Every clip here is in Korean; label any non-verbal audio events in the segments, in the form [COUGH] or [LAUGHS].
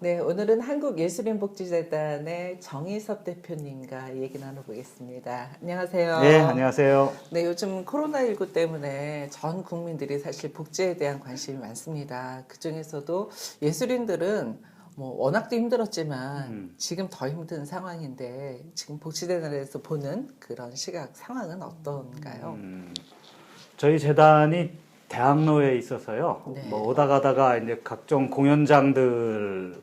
네, 오늘은 한국예술인복지재단의 정희섭 대표님과 얘기 나눠보겠습니다. 안녕하세요. 네, 안녕하세요. 네, 요즘 코로나19 때문에 전 국민들이 사실 복지에 대한 관심이 많습니다. 그 중에서도 예술인들은 뭐 워낙도 힘들었지만 음. 지금 더 힘든 상황인데 지금 복지재단에서 보는 그런 시각 상황은 어떤가요? 음, 저희 재단이 대학로에 있어서요. 네. 뭐 오다 가다가 이제 각종 공연장들을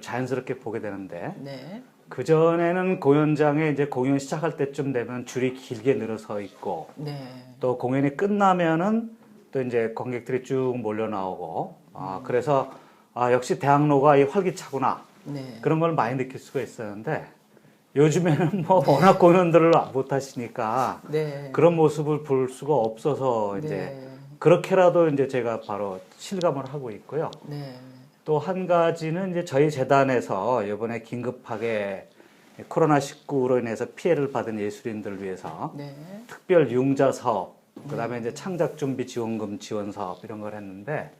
자연스럽게 보게 되는데 네, 그 전에는 공연장에 이제 공연 시작할 때쯤 되면 줄이 길게 늘어서 있고 네, 또 공연이 끝나면은 또 이제 관객들이 쭉 몰려 나오고 아 그래서 아 역시 대학로가 이 활기차구나 네. 그런 걸 많이 느낄 수가 있었는데 요즘에는 [LAUGHS] 뭐 워낙 공연들을 못 하시니까 네. 그런 모습을 볼 수가 없어서 이제 네. 그렇게라도 이제 제가 바로 실감을 하고 있고요. 네. 또 한 가지는 이제 저희 재단에서 이번에 긴급하게 코로나 19로 인해서 피해를 받은 예술인들을 위해서 네. 특별 융자 사업, 그다음에 이제 창작 준비 지원금 지원 사업 이런 걸 했는데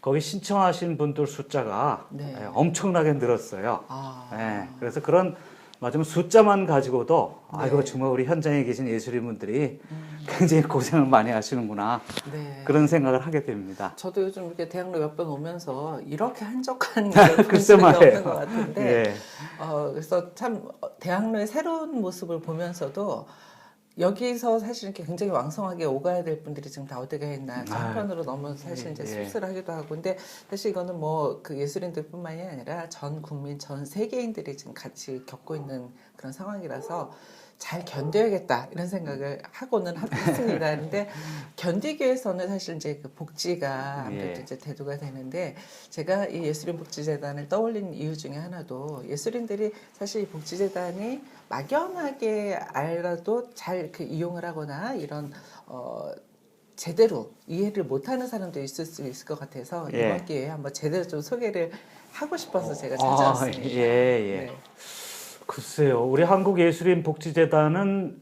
거기 신청하신 분들 숫자가 네. 예, 엄청나게 늘었어요. 아. 예, 그래서 그런 맞으면 숫자만 가지고도 아이고 네. 정말 우리 현장에 계신 예술인분들이 굉장히 고생을 많이 하시는구나 네. 그런 생각을 하게 됩니다. 저도 요즘 이렇게 대학로 몇 번 오면서 이렇게 한적한 [LAUGHS] 글쎄 말이에요. 없는 것 같은데 예. 어, 그래서 참 어, 대학로의 새로운 모습을 보면서도 여기서 사실 이렇게 굉장히 왕성하게 오가야 될 분들이 지금 다 어디가 있나 저 아유. 한편으로 너무 사실 이제 예. 씁쓸하기도 하고 근데 사실 이거는 뭐 그 예술인들뿐만이 아니라 전 국민 전 세계인들이 지금 같이 겪고 있는 그런 상황이라서 잘 견뎌야겠다 이런 생각을 하고는 하- 했습니다. 근데 견디기 위해서는 사실 이제 그 복지가 아무래도 예. 이제 대두가 되는데 제가 이 예술인 복지재단을 떠올린 이유 중에 하나도 예술인들이 사실 이 복지재단이 막연하게 알아도 잘 그 이용을 하거나 이런 어 제대로 이해를 못하는 사람도 있을 수 있을 것 같아서 예. 이번 기회에 한번 제대로 좀 소개를 하고 싶어서 제가 아, 찾아왔습니다. 예, 예. 네. 글쎄요, 우리 한국예술인 복지재단은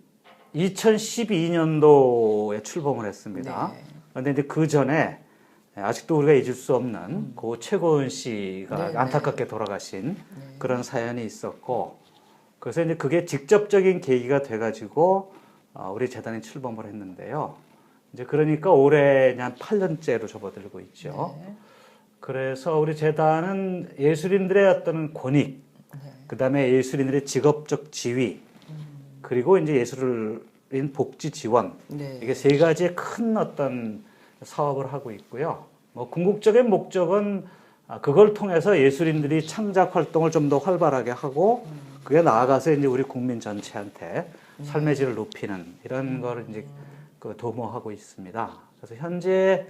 2012년도에 출범을 했습니다. 네. 그런데 이제 그 전에 아직도 우리가 잊을 수 없는 고 최고은 씨가 네, 네. 안타깝게 돌아가신 네. 그런 사연이 있었고, 그래서 이제 그게 직접적인 계기가 돼가지고 어, 우리 재단이 출범을 했는데요. 이제 그러니까 올해 한 8년째로 접어들고 있죠. 네. 그래서 우리 재단은 예술인들의 어떤 권익, 네. 그 다음에 예술인들의 직업적 지위, 그리고 이제 예술인 복지 지원, 네. 이게 세 가지의 큰 어떤 사업을 하고 있고요. 뭐 궁극적인 목적은 아, 그걸 통해서 예술인들이 창작 활동을 좀 더 활발하게 하고 그게 나아가서 이제 우리 국민 전체한테 삶의 질을 높이는 이런 거를 이제 그 도모하고 있습니다. 그래서 현재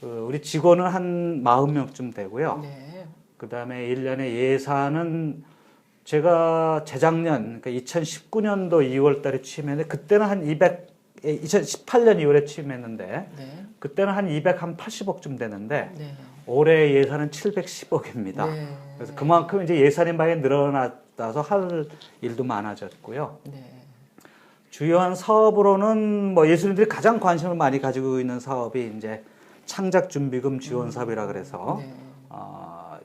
그 우리 직원은 한 40명쯤 되고요. 네. 그 다음에 1년에 예산은 제가 재작년, 그러니까 2019년도 2월 달에 취임했는데, 그때는 한 200, 2018년 2월에 취임했는데, 네. 그때는 한 280억쯤 되는데, 네. 올해 예산은 710억입니다. 네. 그래서 그만큼 이제 예산이 많이 늘어나서 할 일도 많아졌고요. 네. 주요한 사업으로는 뭐 예술인들이 가장 관심을 많이 가지고 있는 사업이 이제 창작 준비금 지원 사업이라 그래서 네. 어,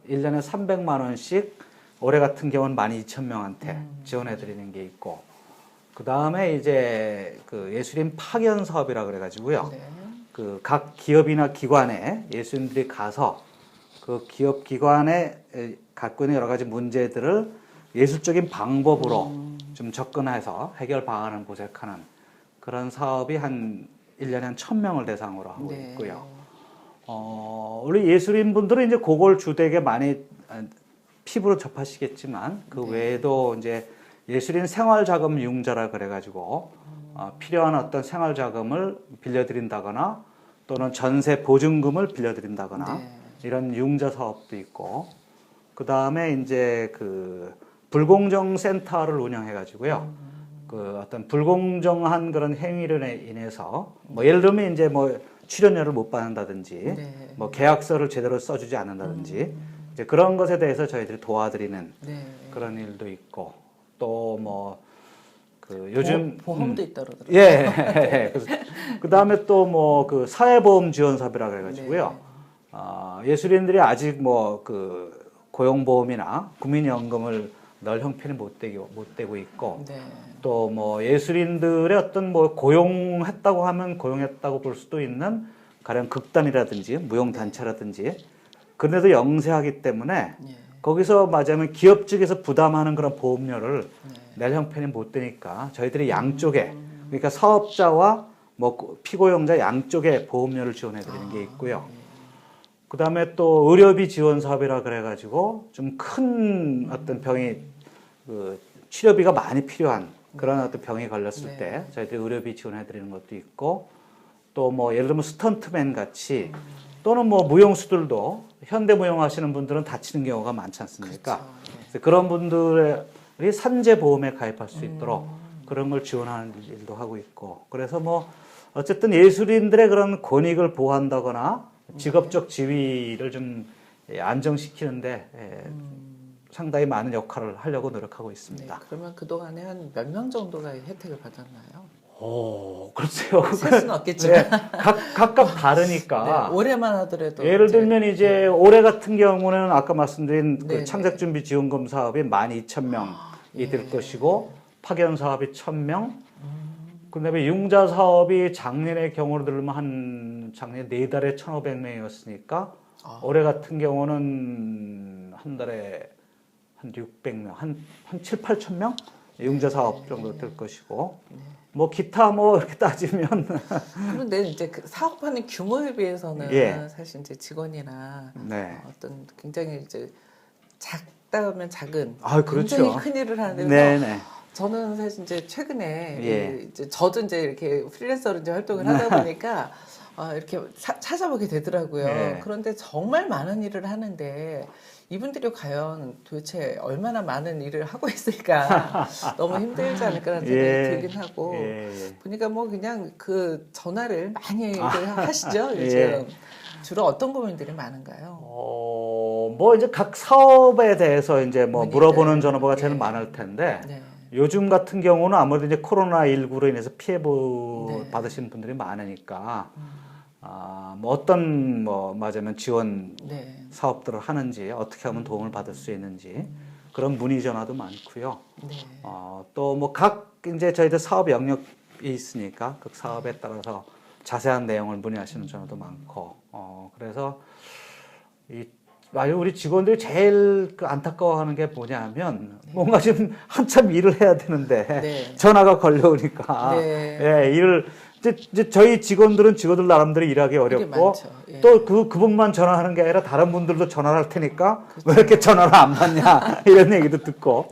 1년에 300만 원씩 올해 같은 경우는 12,000명한테 음. 지원해 드리는 게 있고 그다음에 이제 그 예술인 파견 사업이라 그래 가지고요. 네. 그각 기업이나 기관에 예술인들이 가서 그 기업 기관에 에, 갖고 있는 여러 가지 문제들을 예술적인 방법으로 음. 좀 접근해서 해결 방안을 모색하는 그런 사업이 한 1년에 한 1000명을 대상으로 하고 네. 있고요. 어, 우리 예술인 분들은 이제 그걸 주되게 많이 어, 피부로 접하시겠지만 그 네. 외에도 이제 예술인 생활자금 융자라 그래가지고 어, 필요한 어떤 생활자금을 빌려드린다거나 또는 전세 보증금을 빌려드린다거나 네. 이런 융자 사업도 있고 그 다음에 이제 그 불공정 센터를 운영해가지고요. 그 어떤 불공정한 그런 행위로 인해서 뭐 예를 들면 이제 뭐 출연료를 못 받는다든지 네. 뭐 계약서를 제대로 써주지 않는다든지 이제 그런 것에 대해서 저희들이 도와드리는 네. 그런 일도 있고 또 뭐 그 요즘 보, 험도 음, 있다 그러더라고요. 예. [LAUGHS] 그 다음에 또 뭐 그 사회보험 지원 사업이라 그래 가지고요. 네. 아, 예술인들이 아직 뭐 그 고용보험이나 국민연금을 널 형편이 못 되고 못 되고 있고 네. 또 뭐 예술인들의 어떤 뭐 고용했다고 하면 고용했다고 볼 수도 있는 가령 극단이라든지 무용 단체라든지 그런데도 영세하기 때문에 예. 거기서 맞으면 기업 측에서 부담하는 그런 보험료를 네. 낼 형편이 못 되니까 저희들이 양쪽에 그러니까 사업자와 뭐 피고용자 양쪽에 보험료를 지원해 드리는 게 있고요. 그 다음에 또 의료비 지원 사업이라 그래 가지고 좀 큰 어떤 병이 그 치료비가 많이 필요한 그런 어떤 병이 걸렸을 네. 때 저희들이 의료비 지원해 드리는 것도 있고 또 뭐 예를 들면 스턴트맨 같이 또는 뭐 무용수들도 현대 무용 하시는 분들은 다치는 경우가 많지 않습니까? 그렇죠. 네. 그런 분들이 산재 보험에 가입할 수 있도록 그런 걸 지원하는 일도 하고 있고 그래서 뭐 어쨌든 예술인들의 그런 권익을 보호한다거나 직업적 지위를 좀 예, 안정시키는데 예, 상당히 많은 역할을 하려고 노력하고 네. 있습니다. 그러면 그 동안에 한 몇 명 정도가 혜택을 받았나요? 오, 글쎄요. 셀 수는 없겠지만 네, 각, 각각 다르니까. 네, 올해만 하더라도 예를 들면 이제 올해 같은 경우는 아까 말씀드린 네, 그 네. 창작준비 지원금 사업이 12,000명이 예. 될 것이고 파견 사업이 1,000명. 그다음에 융자 사업이 작년의 경우로 들면 한 작년 네 달에 1,500명이었으니까 아. 올해 같은 경우는 한 달에 한 600명, 한, 한 7, 8천 명? 융자 사업 정도 될 것이고 뭐 기타 뭐 이렇게 따지면 [LAUGHS] 그런데 이제 그 사업하는 규모에 비해서는 예. 사실 이제 직원이나 네. 어떤 굉장히 이제 작다면 작은 아, 그렇죠. 굉장히 큰 일을 하는데 네네. 저는 사실 이제 최근에 예. 이 이제 저도 이제 이렇게 프리랜서로 이제 활동을 하다 보니까 아, 이렇게 사- 찾아보게 되더라고요. 예. 그런데 정말 많은 일을 하는데 이분들이 과연 도대체 얼마나 많은 일을 하고 있을까 [LAUGHS] 너무 힘들지 않을까라는 생각이 예. 들긴 하고 예, 예. 보니까 뭐 그냥 그 전화를 많이 하시죠 [LAUGHS] 요즘 예. 주로 어떤 고민들이 많은가요? 어, 뭐 이제 각 사업에 대해서 이제 뭐 문의들. 물어보는 전화가 제일 예. 많을 텐데 네. 요즘 같은 경우는 아무래도 이제 코로나 19로 인해서 피해 보- 네. 받으시는 분들이 많으니까 아, 뭐 어떤 뭐 맞으면 지원 네. 사업들을 하는지 어떻게 하면 도움을 받을 수 있는지 그런 문의 전화도 많고요. 네. 어, 또 뭐 각 이제 저희들 사업 영역이 있으니까 그 사업에 따라서 자세한 내용을 문의하시는 전화도 많고 어, 그래서 이 아유 우리 직원들이 제일 그 안타까워하는 게 뭐냐면 뭔가 지금 한참 일을 해야 되는데 네. 전화가 걸려오니까 네. 예 일을 이제, 저희 직원들은 직원들 나름대로 일하기 어렵고. 예. 또 그 그분만 전화하는 게 아니라 다른 분들도 전화를 할 테니까 왜 이렇게 전화를 안 받냐 [LAUGHS] 이런 얘기도 듣고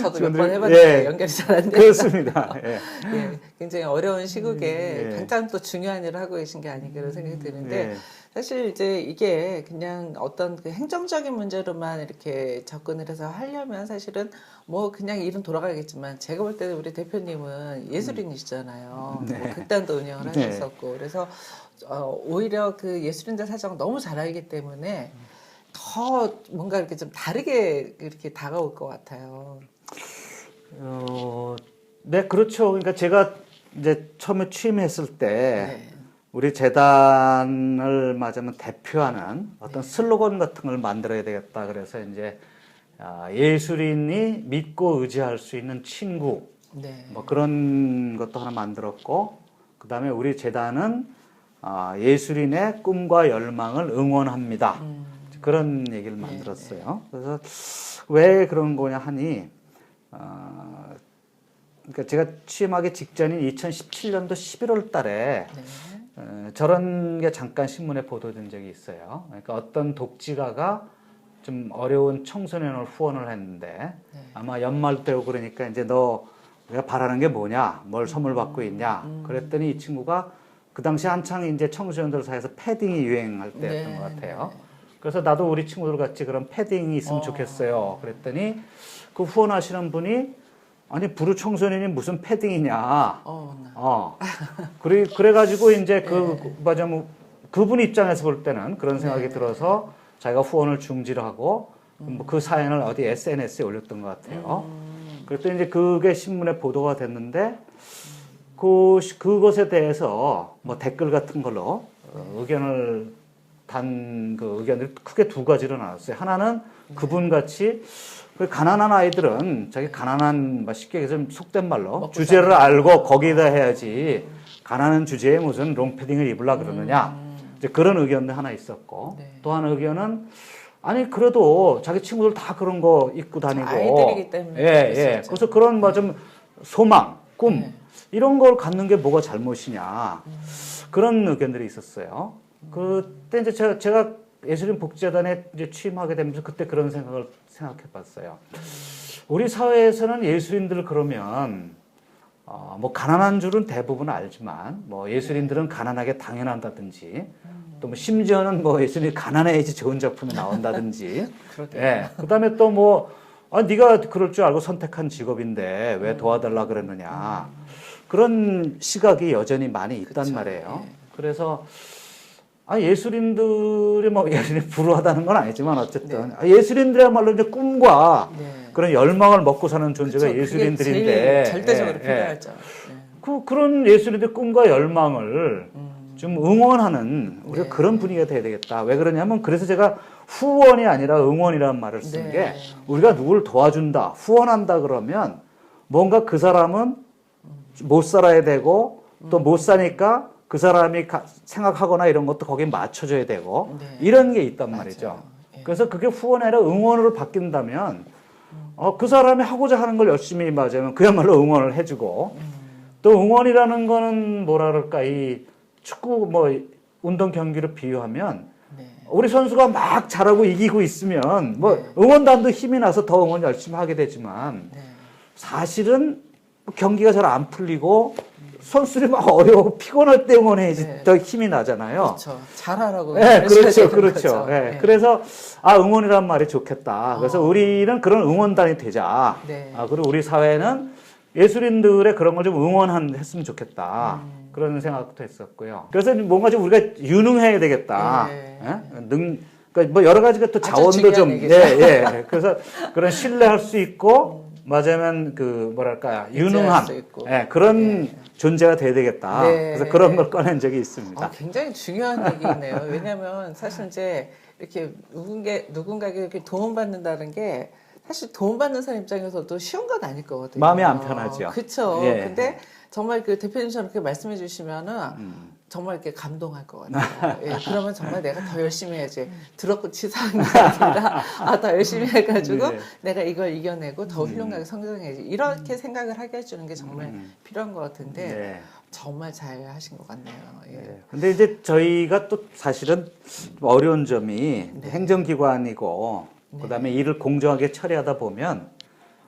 저도 몇 번 해봤는데 예. 연결이 잘 안 돼요. 그렇습니다. [LAUGHS] 예. 예, 굉장히 어려운 시국에 음, 예. 가장 또 중요한 일을 하고 계신 게 아닌가 그런 생각이 드는데 예. 사실 이제 이게 그냥 어떤 그 행정적인 문제로만 이렇게 접근을 해서 하려면 사실은 뭐 그냥 일은 돌아가겠지만 제가 볼 때는 우리 대표님은 예술인이시잖아요. 네. 뭐 극단도 운영을 네. 하셨었고 그래서 어, 오히려 그 예술인들 사정 너무 잘 알기 때문에 더 뭔가 이렇게 좀 다르게 이렇게 다가올 것 같아요. 어, 네, 그렇죠. 그러니까 제가 이제 처음에 취임했을 때 네. 우리 재단을 맞으면 대표하는 어떤 슬로건 같은 걸 만들어야 되겠다. 그래서 이제 아, 예술인이 믿고 의지할 수 있는 친구 네. 뭐 그런 것도 하나 만들었고 그 다음에 우리 재단은 아, 예술인의 꿈과 열망을 응원합니다. 음. 그런 얘기를 만들었어요. 그래서 왜 그런 거냐 하니 어, 그러니까 제가 취임하기 직전인 2017년도 11월 달에 네. 어, 저런 게 잠깐 신문에 보도된 적이 있어요. 그러니까 어떤 독지가가 좀 어려운 청소년을 후원을 했는데 네. 아마 연말도 되고 그러니까 이제 너 내가 바라는 게 뭐냐, 뭘 선물 받고 있냐. 음. 그랬더니 이 친구가 그 당시 한창 이제 청소년들 사이에서 패딩이 유행할 때였던 네, 것 같아요. 네. 그래서 나도 우리 친구들 같이 그런 패딩이 있으면 어. 좋겠어요. 그랬더니 그 후원하시는 분이 아니 부르 청소년이 무슨 패딩이냐. 어, 나. 어. 그래, 그래가지고 이제 그, 네. 맞아, 뭐, 그분 입장에서 볼 때는 그런 생각이 네. 들어서 자기가 후원을 중지를 하고 뭐그 사연을 어디 SNS에 올렸던 것 같아요. 음, 그랬더니 이제 그게 신문에 보도가 됐는데 그, 시- 그것에 대해서 뭐 댓글 같은 걸로 어, 의견을 단 그 의견들이 크게 두 가지로 나눴어요. 하나는 그분 같이 그 가난한 아이들은 자기 가난한 뭐 쉽게 얘기해서 좀 속된 말로 주제를 알고 거기다 해야지 가난한 주제에 무슨 롱패딩을 입으려 그러느냐 이제 그런 의견도 하나 있었고 네. 또 하나 의견은 아니 그래도 자기 친구들 다 그런 거 입고 다니고 아이들이기 때문에 예 예. 그래서 그런 뭐 좀 소망 꿈 네. 이런 걸 갖는 게 뭐가 잘못이냐 그런 의견들이 있었어요. 그때 이제 제가, 제가 예술인 복지재단에 이제 취임하게 되면서 그때 그런 생각을 생각해 봤어요. 우리 사회에서는 예술인들 그러면 어, 뭐 가난한 줄은 대부분 알지만 뭐 예술인들은 가난하게 당연한다든지 또 뭐 심지어는 뭐 예술인이 가난해야지 좋은 작품이 나온다든지. [LAUGHS] 예. 그다음에 또뭐 아, 네가 그럴 줄 알고 선택한 직업인데 왜 도와달라 그랬느냐. 그런 시각이 여전히 많이 있단 그쵸. 말이에요. 예. 그래서 아, 예술인들이 뭐 예술이 불우하다는 건 아니지만 어쨌든 네. 아, 예술인들이야말로 이제 꿈과 네. 그런 열망을 먹고 사는 존재가 그쵸. 예술인들인데 절대적으로 예, 예. 필요하죠. 네. 그 그런 예술인들 꿈과 열망을 음. 좀 응원하는 우리가 네. 그런 분위기가 돼야 되겠다. 왜 그러냐면 그래서 제가 후원이 아니라 응원이라는 말을 쓴 네. 게 우리가 누구를 도와준다, 후원한다 그러면 뭔가 그 사람은 못 살아야 되고 또 못 사니까 그 사람이 가- 생각하거나 이런 것도 거기에 맞춰줘야 되고 네. 이런 게 있단 맞아요. 말이죠. 예. 그래서 그게 후원이 아니라 응원으로 바뀐다면 어, 그 사람이 하고자 하는 걸 열심히 맞으면 그야말로 응원을 해주고 음. 또 응원이라는 거는 뭐라 그럴까 이 축구 뭐 운동 경기를 비유하면 네. 우리 선수가 막 잘하고 이기고 있으면 뭐 네. 응원단도 힘이 나서 더 응원 열심히 하게 되지만 네. 사실은 경기가 잘 안 풀리고 선수들이 막 어려워 피곤할 때 응원해야지 네. 더 힘이 나잖아요. 그렇죠. 잘하라고. 네, 그렇죠, 그렇죠. 예, 네. 그래서 아 응원이란 말이 좋겠다. 그래서 어. 우리는 그런 응원단이 되자. 네. 아 그리고 우리 사회는 예술인들의 그런 걸 좀 응원했으면 좋겠다. 음. 그런 생각도 했었고요. 그래서 뭔가 좀 우리가 유능해야 되겠다. 네. 예? 능, 그러니까 뭐 여러 가지가 또 자원도 좀, 얘기죠. 예, 예. 그래서 그런 신뢰할 수 있고, 맞으면 그 뭐랄까 유능한. 예, 그런 네. 존재가 돼야 되겠다. 네. 그래서 그런 걸 꺼낸 적이 있습니다. 어, 굉장히 중요한 얘기네요. 왜냐하면 사실 이제 이렇게 누군가 누군가에게 이렇게 도움받는다는 게 사실 도움받는 사람 입장에서도 쉬운 건 아닐 거거든요. 마음이 안 편하죠. 그렇죠. 예. 근데 정말 그 대표님처럼 이렇게 말씀해 주시면은 음. 정말 이렇게 감동할 것 같아요. [LAUGHS] 예, 그러면 정말 내가 더 열심히 해야지. 들었고 치사한 게 아니라, 아, 더 열심히 해가지고 네. 내가 이걸 이겨내고 더 훌륭하게 성장해야지. 이렇게 생각을 하게 해주는 게 정말 음. 필요한 것 같은데, 네. 정말 잘 하신 것 같네요. 예. 네. 근데 이제 저희가 또 사실은 좀 어려운 점이 네. 행정기관이고 네. 그 다음에 일을 공정하게 처리하다 보면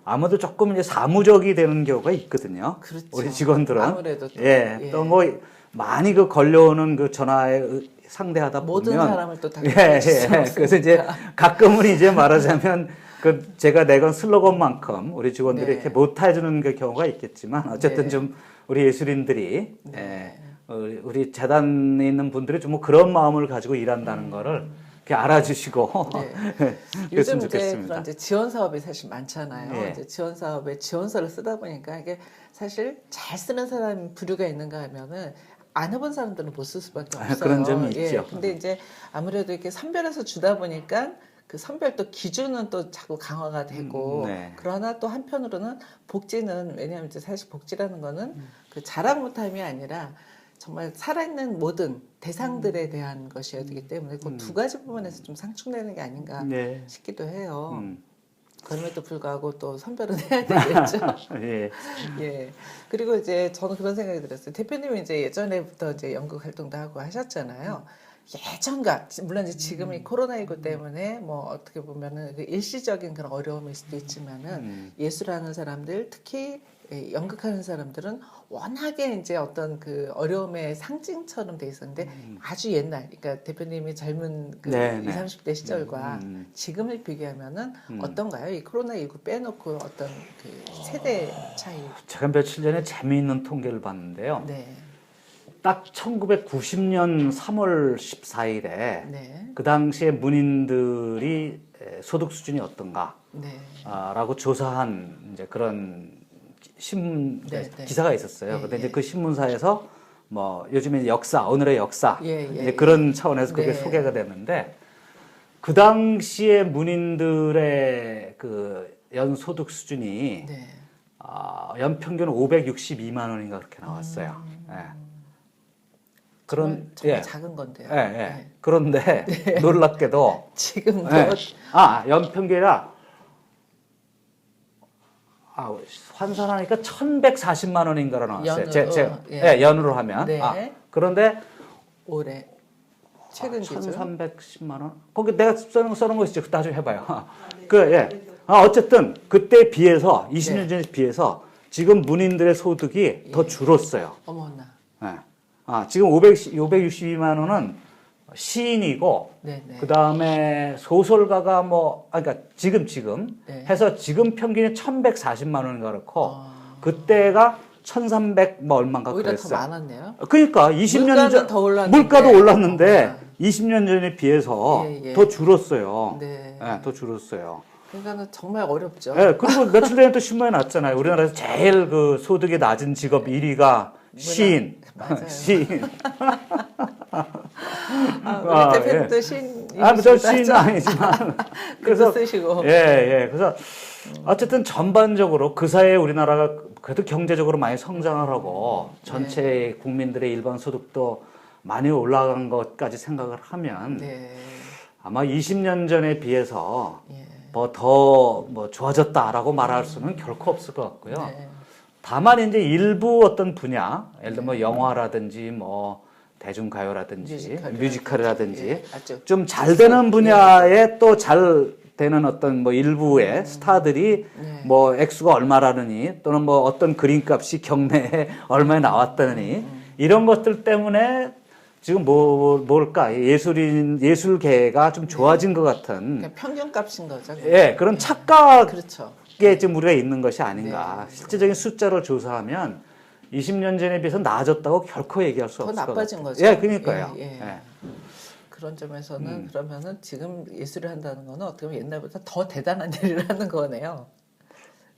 아무도 조금 이제 사무적이 되는 경우가 있거든요. 그렇죠. 우리 직원들은 아무래도 또, 예, 예. 또뭐 많이 그 걸려오는 그 전화에 의- 상대하다 모든 보면 사람을 또다 [LAUGHS] 예, 예. 그래서 이제 가끔은 이제 말하자면 그 제가 내건 슬로건만큼 우리 직원들이 네. 이렇게 못 해주는 그 경우가 있겠지만 어쨌든 네. 좀 우리 예술인들이 네. 예, 어, 우리 재단에 있는 분들이 좀 뭐 그런 마음을 가지고 일한다는 거를 이렇게 알아주시고 네. [LAUGHS] 요즘 이제 좋겠습니다. 그런 이제 지원 사업이 사실 많잖아요. 예. 이제 지원 사업에 지원서를 쓰다 보니까 이게 사실 잘 쓰는 사람 부류가 있는가 하면은 안 해본 사람들은 못 쓸 수밖에 아, 없어요. 그런 점이 예. 있죠. 근데 이제 아무래도 이렇게 선별해서 주다 보니까 그 선별 또 기준은 또 자꾸 강화가 되고 음, 네. 그러나 또 한편으로는 복지는 왜냐하면 이제 사실 복지라는 거는 음. 그 자랑 못함이 아니라 정말 살아있는 모든 대상들에 음. 대한 것이어야 되기 때문에 그두 가지 부분에서 좀 상충되는 게 아닌가 네. 싶기도 해요. 음, 그럼에도 불구하고 또 선별은 해야 되겠죠. [LAUGHS] 예. 예. 그리고 이제 저는 그런 생각이 들었어요. 대표님이 이제 예전에부터 이제 연극 활동도 하고 하셨잖아요. 예전과 물론 이제 지금 이 코로나19 때문에 뭐 어떻게 보면은 그 일시적인 그런 어려움일 수도 있지만은 음. 예술하는 사람들 특히 예, 연극하는 사람들은 워낙에 이제 어떤 그 어려움의 상징처럼 돼 있었는데 아주 옛날, 그러니까 대표님이 젊은 그 음. 네, 20, 네. 30대 시절과 음, 음. 지금을 비교하면은 음. 어떤가요? 이 코로나19 빼놓고 어떤 그 세대 차이. 제가 며칠 전에 재미있는 통계를 봤는데요. 네. 딱 1990년 3월 14일에 네. 그 당시에 문인들이 에, 소득 수준이 어떤가 네. 아, 라고 조사한 이제 그런 신문 네, 네. 기사가 있었어요. 예, 근데 예. 이제 그 신문사에서 뭐 요즘에 역사, 오늘의 역사 예, 예, 이제 예. 그런 차원에서 그게 네. 소개가 됐는데 그 당시에 문인들의 그 연소득 수준이 네. 아, 연평균 562만 원인가 그렇게 나왔어요. 예. 그런 음. 정말, 예. 작은 건데요. 예, 예. 네. 그런데 놀랍게도 [LAUGHS] 지금도 예. 아 연평균이라 아 환산하니까 1,140만 원인가로 나왔어요. 연으로, 제, 제, 예. 예. 연으로 하면. 네. 아, 그런데 올해 최근 기준 1,310만 원. 거기 내가 써놓은 써놓은 거 있죠. 나중에 해봐요. 그 예. 아 어쨌든 그때 비해서 20년 네. 전에 비해서 지금 문인들의 소득이 더 줄었어요. 어머나. 예. 아 지금 500 562만 원은 시인이고 네네. 그 다음에 소설가가 뭐, 아, 그러니까 지금 지금 네. 해서 지금 평균이 1,140만 원인 가 그렇고 아. 그때가 1,300뭐 얼마인가 오히려 더 그랬어요. 많았네요. 그러니까 20년 물가는 전더 올랐는데. 물가도 올랐는데 아. 20년 전에 비해서 예, 예. 더 줄었어요. 네. 예, 더 줄었어요. 그러니까는 정말 어렵죠. 예, 그리고 며칠 전에 또 신문에 났잖아요. 우리나라에서 제일 그 소득이 낮은 직업 1위가 시인. [LAUGHS] 시인. [LAUGHS] 아, 아, 우리 대표님도 예. 신 아, 저 시인은 아니지만. [LAUGHS] 그래서 쓰시고. 예, 예. 그래서 어쨌든 전반적으로 그 사이에 우리나라가 그래도 경제적으로 많이 성장을 하고 전체 국민들의 일반 소득도 많이 올라간 것까지 생각을 하면 네. 아마 20년 전에 비해서 예. 뭐더뭐 좋아졌다라고 말할 수는 결코 없을 것 같고요. 네. 다만 이제 일부 어떤 분야, 예를 들면 뭐 영화라든지 뭐 대중가요라든지 뮤지컬이라든지, 뮤지컬이라든지 예, 좀 잘 되는 분야에 또 잘 되는 어떤 뭐 일부의 스타들이 네. 뭐 액수가 얼마라느니 또는 뭐 어떤 그림값이 경매에 [LAUGHS] 얼마에 나왔다느니 이런 것들 때문에 지금 뭐 뭘까? 예술인 예술계가 좀 좋아진 것 같은 그냥 평균값인 거죠. 예 그런 착각에 그렇죠. 지금 우리가 있는 것이 아닌가. 네. 실제적인 숫자를 조사하면 20년 전에 비해서 나아졌다고 결코 얘기할 수더 없을 것 나빠진 같아요. 거죠. 예, 그러니까요. 예, 예. 예. 그런 점에서는 음. 그러면은 지금 예술을 한다는 거는 어떻게 보면 옛날보다 더 대단한 [LAUGHS] 일을 하는 거네요.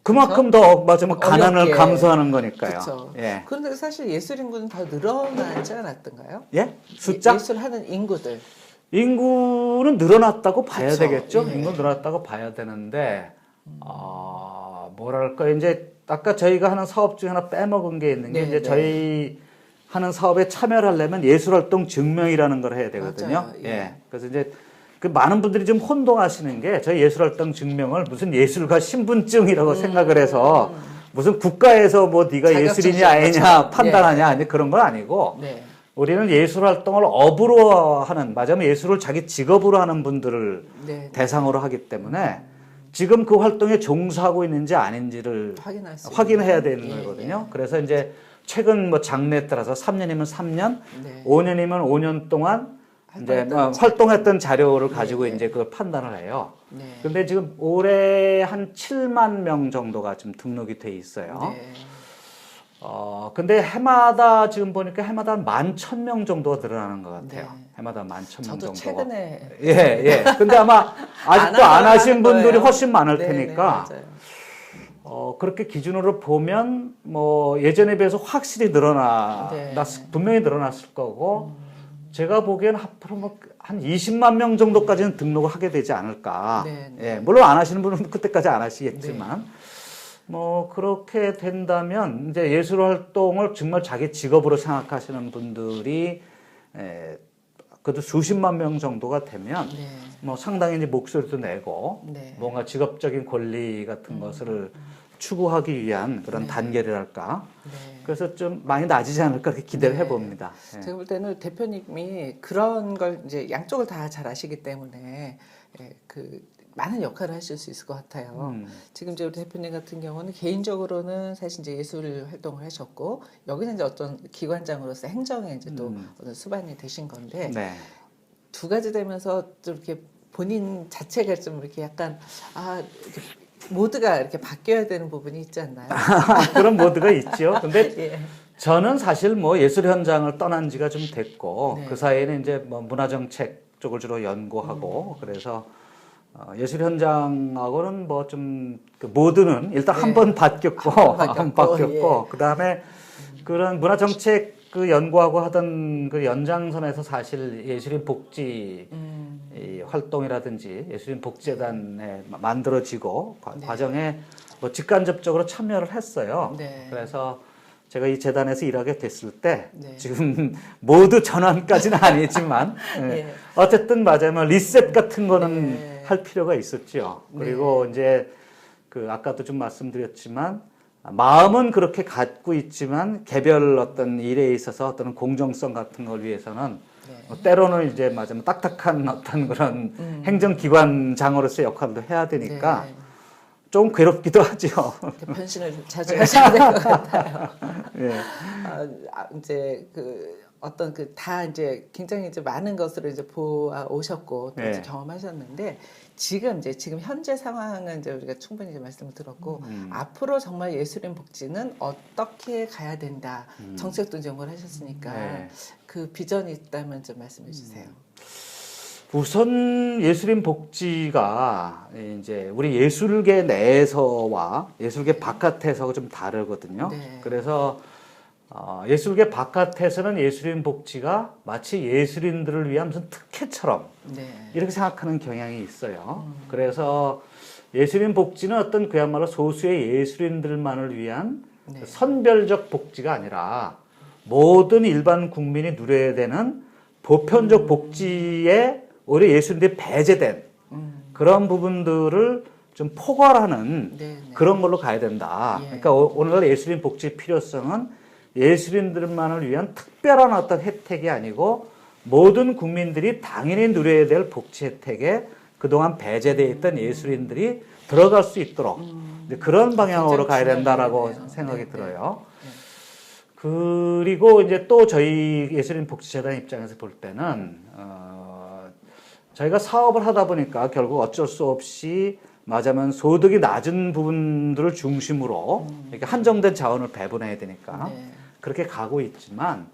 그만큼 더 맞아 뭐 가난을. 감수하는 거니까요. 그렇죠. 예. 그런데 사실 예술 인구는 더 늘어나지 않았던가요? 예? 숫자? 예 술하는 인구들. 인구는 늘어났다고 봐야 그쵸. 되겠죠. 예. 인구 늘어났다고 봐야 되는데 아 뭐랄까 이제 아까 저희가 하는 사업 중에 하나 빼먹은 게 있는 게 네, 이제 네. 저희 하는 사업에 참여를 하려면 예술활동 증명이라는 걸 해야 되거든요. 맞아요. 예. 예. 그래서 이제 그 많은 분들이 좀 혼동하시는 게 저희 예술활동 증명을 무슨 예술가 신분증이라고 생각을 해서 무슨 국가에서 뭐 네가 음. 예술이냐 아니냐. 판단하냐 아니 그런 건 아니고 네. 우리는 예술 활동을 업으로 하는 맞으면 예술을 자기 직업으로 하는 분들을 네. 대상으로 하기 때문에 지금 그 활동에 종사하고 있는지 아닌지를 확인할 수 확인해야. 되는 예, 거거든요. 그래서 이제 최근 뭐 장르에 따라서 3년이면 3년, 네. 5년이면 5년 동안 이제 활동했던 뭐 활동했던 자료를 네, 가지고 네. 이제 그걸 판단을 해요. 네. 근데 지금 올해 한 7만 명 정도가 지금 등록이 돼 있어요. 네. 어, 근데 해마다 지금 보니까 해마다 한만천명 정도가 늘어나는 것 같아요. 네. 해마다 만천 명 정도가. 최근에 예, 예. 근데 아마 [LAUGHS] 아직도 안 안 하신 분들이 거예요. 훨씬 많을 네, 테니까 네, 맞아요. 어, 그렇게 기준으로 보면 뭐 예전에 비해서 확실히 늘어나 네. 났- 분명히 늘어났을 거고 제가 보기엔 앞으로 뭐한 20만 명 정도까지는 등록을 하게 되지 않을까. 네, 네. 예, 물론 안 하시는 분은 그때까지 안 하시겠지만 뭐 그렇게 된다면 이제 예술 활동을 정말 자기 직업으로 생각하시는 분들이 에, 그래도 수십만 명 정도가 되면 네. 뭐 상당히 이제 목소리도 내고 네. 뭔가 직업적인 권리 같은 것을 추구하기 위한 그런 네. 단계랄까. 네. 그래서 좀 많이 낮이지 않을까 그렇게 기대를 네. 해봅니다. 예. 제가 볼 때는 대표님이 그런 걸 이제 양쪽을 다 잘 아시기 때문에 예, 그 많은 역할을 하실 수 있을 것 같아요. 음. 지금 이제 우리 대표님 같은 경우는 개인적으로는 사실 이제 예술 활동을 하셨고 여기는 이제 어떤 기관장으로서 행정에 이제 또 음. 어떤 수반이 되신 건데 네. 두 가지 되면서 좀 이렇게 본인 자체가 좀 이렇게 약간 아 이렇게 모두가 이렇게 바뀌어야 되는 부분이 있지 않나요? [LAUGHS] 그런 모드가 있죠. 근데 [LAUGHS] 예. 저는 사실 뭐 예술 현장을 떠난 지가 좀 됐고 네. 그 사이에는 이제 뭐 문화 정책 쪽을 주로 연구하고 음. 그래서 어, 예술 현장하고는 뭐 좀 그 모드는 일단 네. 한번 바뀌었고 한번 한번 바뀌었고, 예. 그다음에 그런 문화 정책 그 연구하고 하던 그 연장선에서 사실 예술인 복지 음. 이 활동이라든지 예술인 복지재단에 마- 만들어지고 과- 네. 과정에 뭐 직간접적으로 참여를 했어요. 네. 그래서 제가 이 재단에서 일하게 됐을 때 네. 지금 모두 전환까지는 [LAUGHS] 아니지만 예. 예. 어쨌든 맞아요. 뭐 리셋 같은 거는 네. 할 필요가 있었죠. 그리고 이제 그 아까도 좀 말씀드렸지만 마음은 그렇게 갖고 있지만 개별 어떤 일에 있어서 어떤 공정성 같은 걸 위해서는 네. 뭐 때로는 이제 맞으면 딱딱한 [LAUGHS] 어떤 그런 음. 행정기관장으로서의 역할도 해야 되니까 네. 좀 괴롭기도 하죠. 변신을 자주 하셔야 될 것 같아요. [LAUGHS] 예. 아, 아, 이제 그 어떤 그 다 이제 굉장히 이제 많은 것을 이제 보아 오셨고 또 네. 경험하셨는데 지금 이제 지금 현재 상황은 이제 우리가 충분히 이제 말씀을 들었고 음. 앞으로 정말 예술인 복지는 어떻게 가야 된다 음. 정책도 이제 연구를 하셨으니까 네. 그 비전이 있다면 좀 말씀해 주세요. 우선 예술인 복지가 이제 우리 예술계 내에서와 예술계 바깥에서 좀 다르거든요. 네. 그래서 어, 예술계 바깥에서는 예술인 복지가 마치 예술인들을 위한 무슨 특혜처럼 네. 이렇게 생각하는 경향이 있어요. 음. 그래서 예술인 복지는 어떤 그야말로 소수의 예술인들만을 위한 네. 선별적 복지가 아니라 모든 일반 국민이 누려야 되는 보편적 복지에 오히려 예술인들이 배제된 음. 그런 부분들을 좀 포괄하는 네. 네. 그런 걸로 가야 된다. 예. 그러니까 오- 오늘날 예술인 복지의 필요성은 예술인들만을 위한 특별한 어떤 혜택이 아니고 모든 국민들이 당연히 누려야 될 복지 혜택에 그동안 배제되어 있던 예술인들이 들어갈 수 있도록 이제 그런 방향으로 음. 굉장히 가야 된다라고. 생각이 네, 네. 들어요. 네. 그리고 이제 또 저희 예술인 복지재단 입장에서 볼 때는 어, 저희가 사업을 하다 보니까 결국 어쩔 수 없이 맞으면 소득이 낮은 부분들을 중심으로 이렇게 한정된 자원을 배분해야 되니까 네. 그렇게 가고 있지만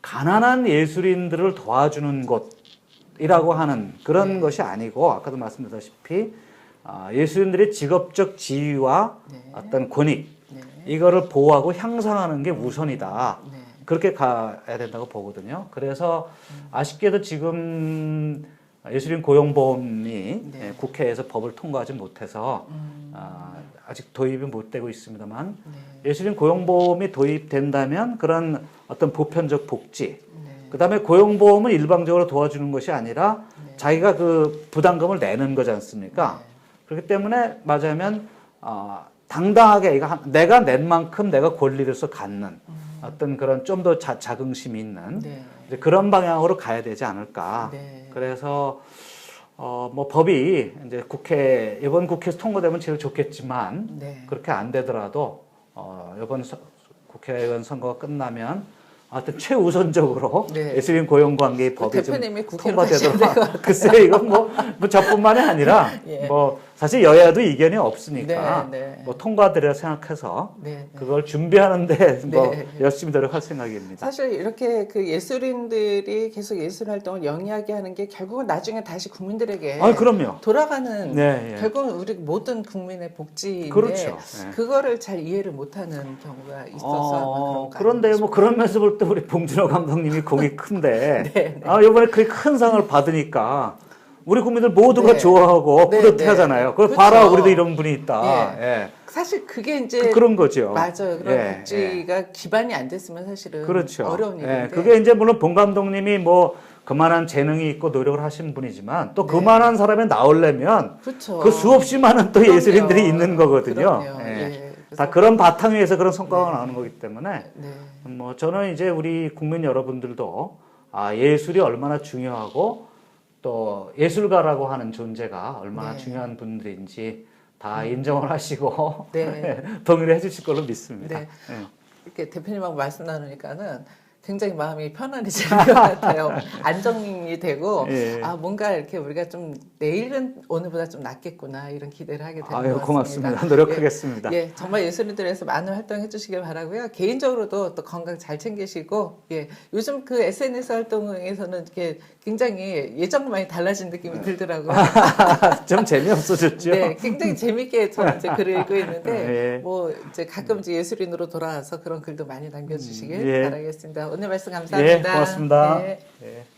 가난한 예술인들을 도와주는 곳이라고 하는 그런 네. 것이 아니고 아까도 말씀드렸다시피 아, 예술인들의 직업적 지위와 네. 어떤 권익 네. 이거를 보호하고 향상하는 게 우선이다. 네. 그렇게 가야 된다고 보거든요. 그래서 아쉽게도 지금 예술인 고용보험이 네. 예, 국회에서 법을 통과하지 못해서 음. 아, 아직 도입이 못 되고 있습니다만 네. 예술인 고용보험이 도입된다면 그런 어떤 보편적 복지, 네. 그다음에 고용보험은 일방적으로 도와주는 것이 아니라 네. 자기가 그 부담금을 내는 거지 않습니까? 네. 그렇기 때문에 맞으면 어, 당당하게 이거 한- 내가 낸 만큼 내가 권리로서 갖는 어떤 그런 좀 더 자긍심이 있는 네. 이제 그런 방향으로 가야 되지 않을까. 네. 그래서 어, 뭐 법이 이제 국회 이번 국회에서 통과되면 제일 좋겠지만 네. 그렇게 안 되더라도 어, 이번 서- 국회의원 선거가 끝나면 하여튼 최우선적으로 네. 예술인 고용 관계 법이 좀 대표님이 국회로 가셔야 될것 통과되도록 글쎄 이건 뭐, 뭐 저뿐만이 아니라 [LAUGHS] 예. 뭐 사실 여야도 이견이 없으니까 네, 네. 뭐 통과되려 생각해서 네. 네. 그걸 준비하는데 [LAUGHS] 뭐 네. 열심히 노력할 생각입니다. 사실 이렇게 그 예술인들이 계속 예술 활동을 영위하게 하는 게 결국은 나중에 다시 국민들에게 아 그럼요. 돌아가는 네, 예. 결국은 우리 모든 국민의 복지인데 그렇죠. 예. 그거를 잘 이해를 못하는 경우가 있어서 아마 그런 어, 거 그런데 아닌가 뭐 그런 면에서 볼 때 우리 봉준호 감독님이 공이 [LAUGHS] 큰데 네, 아 이번에 그 큰 상을 받으니까 우리 국민들 모두가 네. 좋아하고 네, 뿌듯해하잖아요. 그걸 그렇죠. 봐라 우리도 이런 분이 있다. 예. 사실 그게 이제 그, 런 거죠. 맞아요. 그런 예, 복지가 기반이 안 됐으면 사실은 그렇죠. 어려운 예, 일인데 그게 이제 물론 봉 감독님이 뭐 그만한 재능이 있고 노력을 하신 분이지만 또 네. 그만한 사람이 나오려면 그렇죠. 그 수없이 많은 또 그럼요. 예술인들이 있는 거거든요. 예. 예. 다 그런 바탕 위에서 그런 성과가 네. 나오는 거기 때문에 네. 뭐 저는 이제 우리 국민 여러분들도 아 예술이 얼마나 중요하고 또 예술가라고 하는 존재가 얼마나 네. 음. 중요한 분들인지 다 인정을 하시고 네. [LAUGHS] 동의를 해주실 걸로 믿습니다. 네. 예. 이렇게 대표님하고 말씀 나누니까는 굉장히 마음이 편안해지는 [LAUGHS] 것 같아요. 안정이 되고 예. 아 뭔가 이렇게 우리가 좀 내일은 오늘보다 좀 낫겠구나 이런 기대를 하게 되는 아유 것 고맙습니다. 같습니다. 노력하겠습니다. 예, 예, 정말 예술인들에서 많은 활동해 주시길 바라고요. 개인적으로도 또 건강 잘 챙기시고 예, 요즘 그 SNS 활동에서는 이렇게 굉장히 예전과 많이 달라진 느낌이 들더라고요. [LAUGHS] 좀 재미없어졌죠. 네, 굉장히 재밌게 저는 이제 글을 읽고 있는데 예. 뭐 이제 가끔 이제 예술인으로 돌아와서 그런 글도 많이 남겨주시길 음, 예. 바라겠습니다. 오늘 말씀 감사합니다. 예, 고맙습니다. 네. 예.